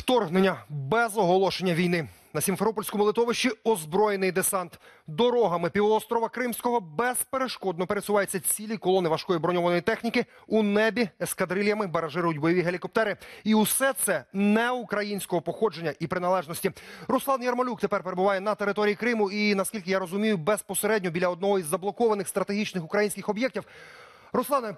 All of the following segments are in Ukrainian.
Вторгнення без оголошення війни. На Сімферопольському литовищі озброєний десант. Дорогами півострова Кримського безперешкодно пересуваються цілі колони важкої броньованої техніки. У небі ескадрильями баражирують бойові гелікоптери. І усе це не українського походження і приналежності. Руслан Ярмолюк тепер перебуває на території Криму і, наскільки я розумію, безпосередньо біля одного із заблокованих стратегічних українських об'єктів. Руслане,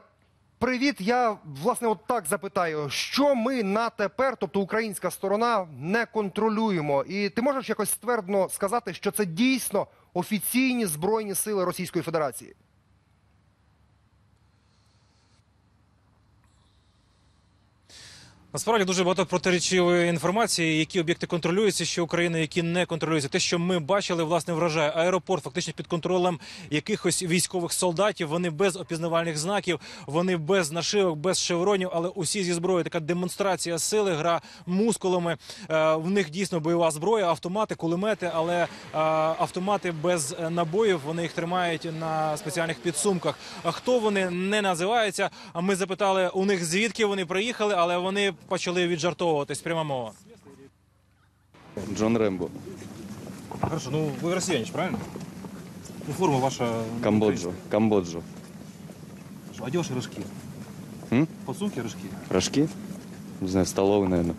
Привіт, я власне от так запитаю, що ми на тепер, тобто українська сторона, не контролюємо, і ти можеш якось ствердно сказати, що це дійсно офіційні збройні сили Російської Федерації? Насправді дуже багато протирічової інформації, які об'єкти контролюються, що України, які не контролюються. Те, що ми бачили, власне, вражає аеропорт, фактично під контролем якихось військових солдатів. Вони без опізнавальних знаків, вони без нашивок, без шевронів, але усі зі зброєю. Така демонстрація сили, гра мускулами. Е, В них дійсно бойова зброя, автомати, кулемети, але е, автомати без набоїв. Вони їх тримають на спеціальних підсумках. А хто вони не називаються? А ми запитали у них звідки вони приїхали, але вони почали віджартовуватись. Пряма мова. Джон Рембо. Хорошо, ну ви росіяніч, правильно? Ну, форма ваша. Камбоджу. А де ваші рожки? М? Подсумки рожки. Рожки? Не знаю, столовый, наверное.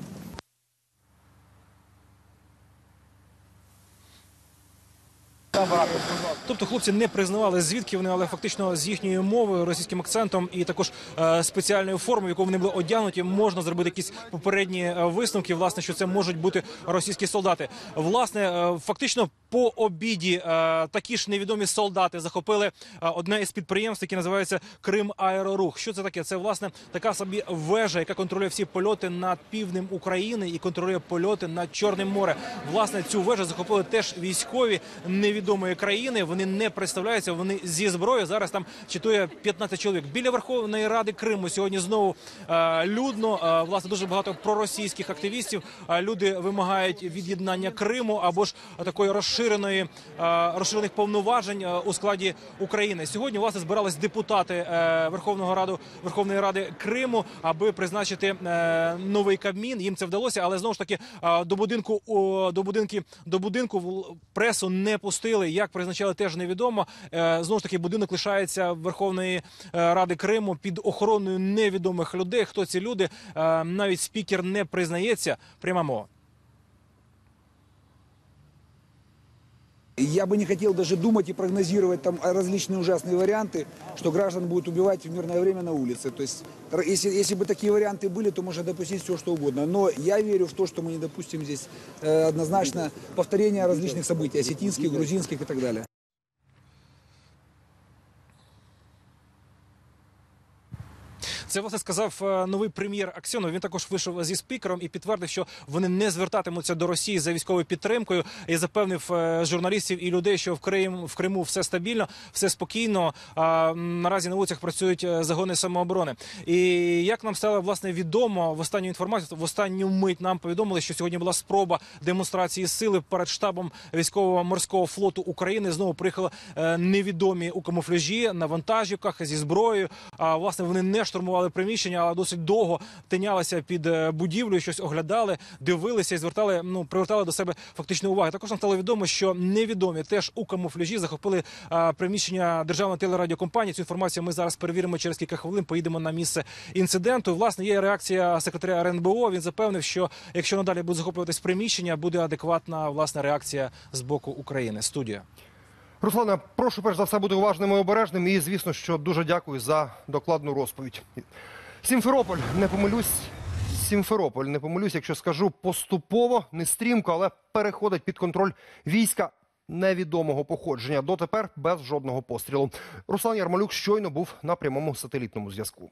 Тобто хлопці не признавали звідки вони, але фактично з їхньою мовою, російським акцентом і також е, спеціальною формою, яку вони були одягнуті, можна зробити якісь попередні е, висновки. Власне, що це можуть бути російські солдати. Власне, е, фактично по обіді е, такі ж невідомі солдати захопили е, одне із підприємств, яке називається Крим Аерорух. Що це таке? Це власне така собі вежа, яка контролює всі польоти над півднем України і контролює польоти над Чорним морем. Власне, цю вежу захопили теж військові невідомої країни. Вони не представляються. Вони зі зброєю. Зараз там читує 15 чоловік. Біля Верховної Ради Криму сьогодні знову е, людно. Власне дуже багато проросійських активістів. Люди вимагають від'єднання Криму або ж такої розширеної е, розширених повноважень е, у складі України. Сьогодні власне збирались депутати е, Верховного Раду Верховної Ради Криму, аби призначити новий кабмін. Їм це вдалося, але знову ж таки до будинку до будинки до будинку пресу не пустили. Як призначали, теж невідомо. Знову ж таки, будинок лишається Верховної Ради Криму під охороною невідомих людей. Хто ці люди? Навіть спікер не признається. Пряма мова. Я бы не хотел даже думать и прогнозировать там различные ужасные варианты, что граждан будут убивать в мирное время на улице. То есть, р- если, если бы такие варианты были, то можно допустить все, что угодно. Но я верю в то, что мы не допустим здесь э, однозначно повторения различных событий, осетинских, грузинских и так далее. Це власне сказав е, новий прем'єр Аксьонов. Він також вийшов зі спікером і підтвердив, що вони не звертатимуться до Росії за військовою підтримкою. І запевнив е, журналістів і людей, що в Крим в Криму все стабільно, все спокійно. А наразі на вулицях працюють е, загони самооборони. І як нам стало власне відомо в останню інформацію, в останню мить нам повідомили, що сьогодні була спроба демонстрації сили перед штабом військового морського флоту України. Знову приїхали невідомі у камуфляжі на вантажівках зі зброєю. А власне вони не штурмували приміщення, але досить довго тинялися під е, будівлею, щось оглядали, дивилися і звертали, ну привертали до себе фактично уваги. Також нам стало відомо, що невідомі теж у камуфляжі захопили е, приміщення державної телерадіокомпанії. Цю інформацію ми зараз перевіримо через кілька хвилин. Поїдемо на місце інциденту. Власне, є реакція секретаря РНБО. Він запевнив, що якщо надалі будуть захоплюватись приміщення, буде адекватна власна реакція з боку України. Студія. Руслане, прошу перш за все бути уважним і обережним. І звісно, що дуже дякую за докладну розповідь. Сімферополь, не помилюсь. Сімферополь, не помилюсь, якщо скажу поступово, не стрімко, але переходить під контроль війська невідомого походження. Дотепер без жодного пострілу. Руслан Ярмолюк щойно був на прямому сателітному зв'язку.